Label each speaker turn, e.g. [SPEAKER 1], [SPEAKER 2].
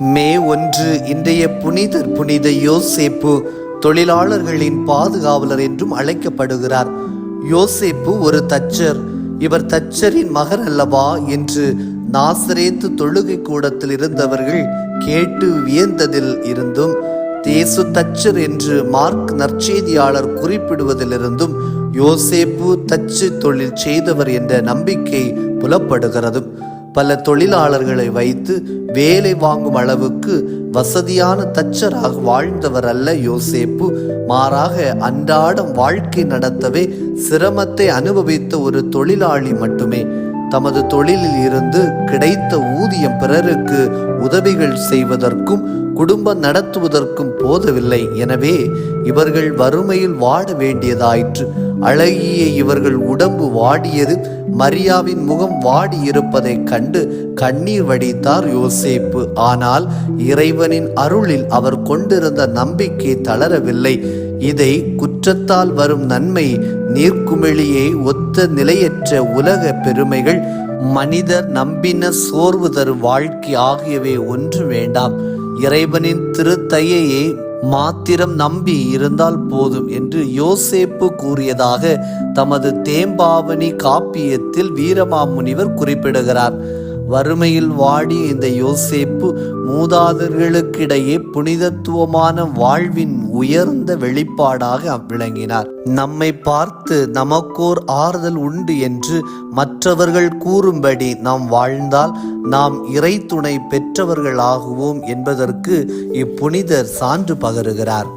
[SPEAKER 1] மே ஒன்று இன்றைய புனிதர் புனித யோசேப்பு தொழிலாளர்களின் பாதுகாவலர் என்றும் அழைக்கப்படுகிறார். யோசேப்பு ஒரு தச்சர். இவர் தச்சரின் மகன் அல்லவா? என்று நாசரேத்து தொழுகை கூடத்தில் இருந்தவர்கள் கேட்டு வியந்ததில் இருந்தும் தேசு தச்சர் என்று மார்க் நற்செய்தியாளர் குறிப்பிடுவதிலிருந்தும் யோசேப்பு தச்சு தொழில் செய்தவர் என்ற நம்பிக்கை புலப்படுகிறது பல தொழிலாளர்களை வைத்து வேலை வாங்கும் அளவுக்கு வசதியான தச்சராக வாழ்ந்தவர் அல்ல யோசேப்பு. மாறாக அன்றாடம் வாழ்க்கை நடத்தவே சிரமத்தை அனுபவித்த ஒரு தொழிலாளி மட்டுமே. தமது தொழிலில் இருந்து கிடைத்த ஊதியம் பிறருக்கு உதவிகள் செய்வதற்கும் குடும்பம் நடத்துவதற்கும் போதவில்லை. எனவே இவர்கள் வறுமையில் வாட வேண்டியதாயிற்று. அழகிய இவர்கள் உடம்பு வாடியது. மரியாவின் முகம் வாடி இருப்பதைக் கண்டு கண்ணீர் வடித்தார் யோசேப்பு. ஆனால் இறைவனின் அருளில் அவர் கொண்டிருந்த நம்பிக்கை தளரவில்லை. இதை குற்றத்தால் வரும் நன்மை நீர்க்குமிழியை ஒத்த நிலையற்ற உலக பெருமைகள். மனிதர் நம்பின சோர்வு தரும் வாழ்க்கை ஆகியவை ஒன்று வேண்டாம். இறைவனின் திருத்தையையே மாத்திரம் நம்பி இருந்தால் போதும் என்று யோசேப்பு கூறியதாக தமது தேம்பாவணி காப்பியத்தில் வீரமாமுனிவர் குறிப்பிடுகிறார். வறுமையில் வாடி இந்த யோசேப்பு மூதாதர்களுக்கிடையே புனிதத்துவமான வாழ்வின் உயர்ந்த வெளிப்பாடாக விளங்கினார். நம்மை பார்த்து நமக்கோர் ஆறுதல் உண்டு என்று மற்றவர்கள் கூறும்படி நாம் வாழ்ந்தால் நாம் இறை துணை பெற்றவர்களாகுவோம் என்பதற்கு இப்புனிதர் சான்று பகருகிறார்.